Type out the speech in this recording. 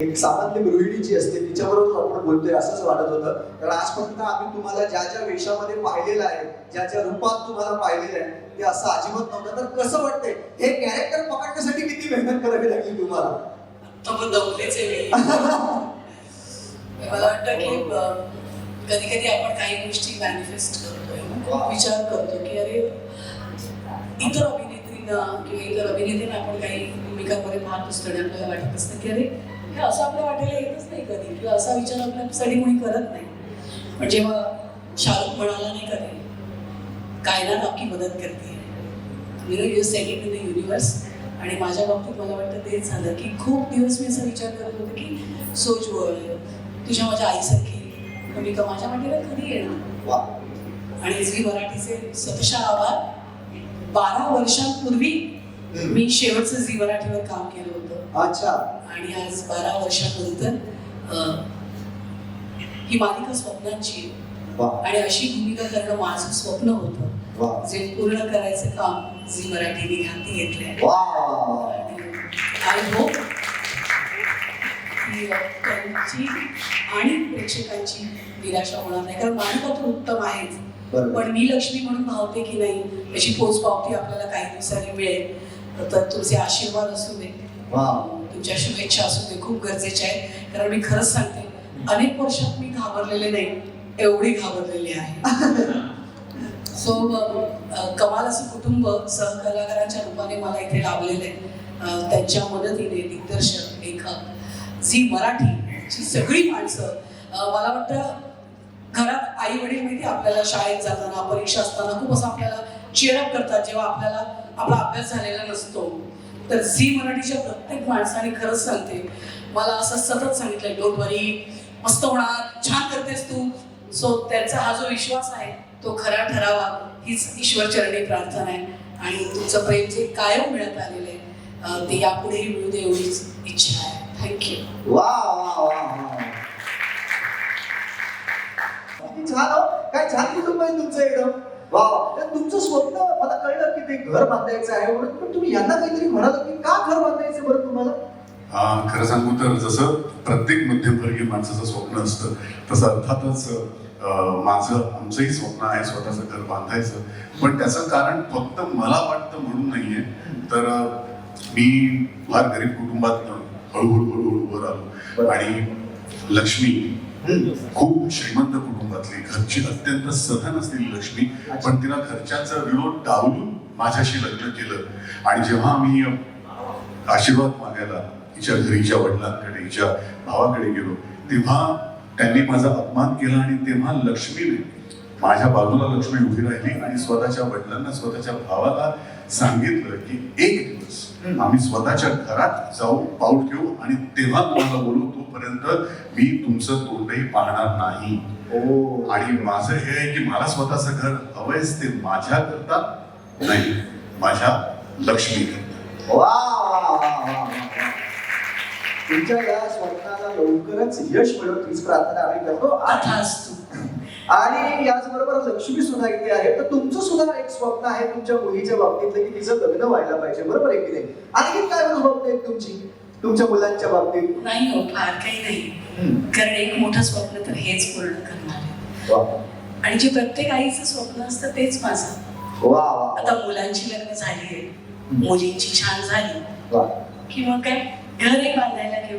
एक सामान्य गृहिणी जी असते तिच्याबरोबर आपण बोलतोय असंच वाटत होतं. कारण आजपर्यंत आम्ही तुम्हाला ज्या ज्या वेशामध्ये पाहिलेलं आहे ज्या ज्या रूपात तुम्हाला पाहिलेलं आहे ते असं अजिबात नव्हतं. तर कसं वाटतंय हे कॅरेक्टर पकडण्यासाठी किती मेहनत करावी लागली तुम्हाला? दमलेच आहे मला वाटतं की कधी कधी आपण काही गोष्टी मॅनिफेस्ट करतोय. खूप विचार करतो की अरे इतर अभिनेत्रींना किंवा इतर अभिनेत्रींना आपण काही भूमिकांमध्ये पाहत असतो आणि आपल्याला वाटत असतं की अरे म्हणजे असं आपल्या वाटेला येतच नाही कधी. किंवा असा विचार आपल्यासाठी कोणी करत नाही. पण जेव्हा शाहरुख म्हणाला नाही करे कायनात आपली मदत करते. You know you set it in the universe आणि माझ्या बाबतीत मला वाटतं तेच झालं की खूप दिवस मी असा विचार करत होतो की सोजवळ तुझ्या माझ्या आईसारखी. भूमिका माझ्या वाटेला कधी येणार? वा आणि झी मराठीचे सतशा आभार बारा वर्षांपूर्वी मी शेवटचं झी मराठीवर काम केलं होतं. अच्छा. आणि आज बारा वर्षानंतर ही मालिका स्वप्नांची आणि अशी भूमिका करणं माझं स्वप्न होतं. जे पूर्ण करायचं काम झी मराठीने हाती घेतलंय आय होप त्यांची आणि प्रेक्षकांची निराशा होणार नाही. कारण मालिका तर उत्तम आहेच. पण मी लक्ष्मी म्हणून भावते की नाही याची पोच पावती आपल्याला काही दिवसांनी मिळेल. तर तुमचे आशीर्वाद असू दे. तुमच्या शुभेच्छा असू दे. खूप गरजेच्या आहेत. कारण मी खरंच सांगते अनेक वर्षात मी घाबरलेले नाही. एवढी घाबरलेली आहे. सो कमाल असं कुटुंब सहकलाकारांच्या रूपाने मला इथे लाभलेलं आहे. त्यांच्या मदतीने दिग्दर्शक लेखक झी मराठीची सगळी माणसं मला वाटतं घरात आई वडील माहिती आपल्याला शाळेत जाताना परीक्षा असताना खूप असं आपल्याला चेअरअप करतात जेव्हा आपल्याला आपला अभ्यास झालेला नसतो. तर झी मराठीच्या प्रत्येक माणसाने खरंच सांगते मला असं सतत सांगितलंय डोंट वरी मस्त होणार छान करतेस तू. सो त्यांचा हा जो विश्वास आहे तो खरा ठरावा हीच ईश्वरचरणी प्रार्थना आहे. आणि तुमचं प्रेम जे कायम मिळत आलेलं आहे ते यापुढेही मिळू दे एवढीच इच्छा आहे. थँक्यू वा वा वा वा छान हो. काय छान कुटुंब आहे तुमचं एकदम. वा. तर तुमचं स्वप्न मला कळलं की ते घर बांधायचं आहे म्हणून. पण तुम्ही यांना काहीतरी म्हणाल की का घर बांधायचं बरं तुम्हाला? हा, खरं सांगू तर जसं प्रत्येक मध्यमवर्गीय माणसाचं स्वप्न असतं तसं अर्थातच माझं आमचंही स्वप्न आहे स्वतःचं घर बांधायचं. पण त्याचं कारण फक्त मला वाटतं म्हणून नाहीये. तर मी फार गरीब कुटुंबात हळूहळू हळूहळू वर आलो आणि लक्ष्मी खूप श्रीमंत कुटुंबातली घरची अत्यंत सधन असलेली लक्ष्मी पण तिला घरच्याचं विरोध डावलून माझ्याशी लग्न केलं. आणि जेव्हा आम्ही आशीर्वाद मागायला हिच्या घरी हिच्या वडिलांकडे हिच्या भावाकडे गेलो तेव्हा त्यांनी माझा अपमान केला आणि तेव्हा लक्ष्मीने माझ्या बाजूला लक्ष्मी उभी राहिली आणि स्वतःच्या वडिलांना स्वतःच्या भावाला सांगितलं की एक दिवस आम्ही स्वतःच्या घरात जाऊ पाऊल ठेवू आणि तेव्हा तुम्हाला बोलू तोपर्यंत मी तुमचं तोंडही पाहणार नाही. ओ. आणि माझं हे आहे की मला स्वतःचं घर हवंयच ते माझ्या करता नाही माझ्या लक्ष्मी करता वा. तुमच्या या स्वप्नाला लवकरच यश मिळवत हीच प्रार्थना आम्ही करतो. आणि तथास्तु. आणि याचबरोबर लक्ष्मी सुद्धा इथे आहे. तर तुमचं सुद्धा एक स्वप्न आहे तुमच्या मुलीच्या बाबतीतलं की तिचं लग्न व्हायला पाहिजे बरोबर आहे की नाही? आणखी काय स्वप्न आहेत तुमची? तुमच्या मुलांच्या बाबतीत? नाही हो फार काही नाही. कारण एक मोठं स्वप्न तर हेच पूर्ण करणार आणि जे प्रत्येक आईचं स्वप्न असतं तेच माझं. वा वा आता मुलांची लग्न झाली आहे. मुलींची छान झाली. वा. की मग काय घरही बांधायला घेऊ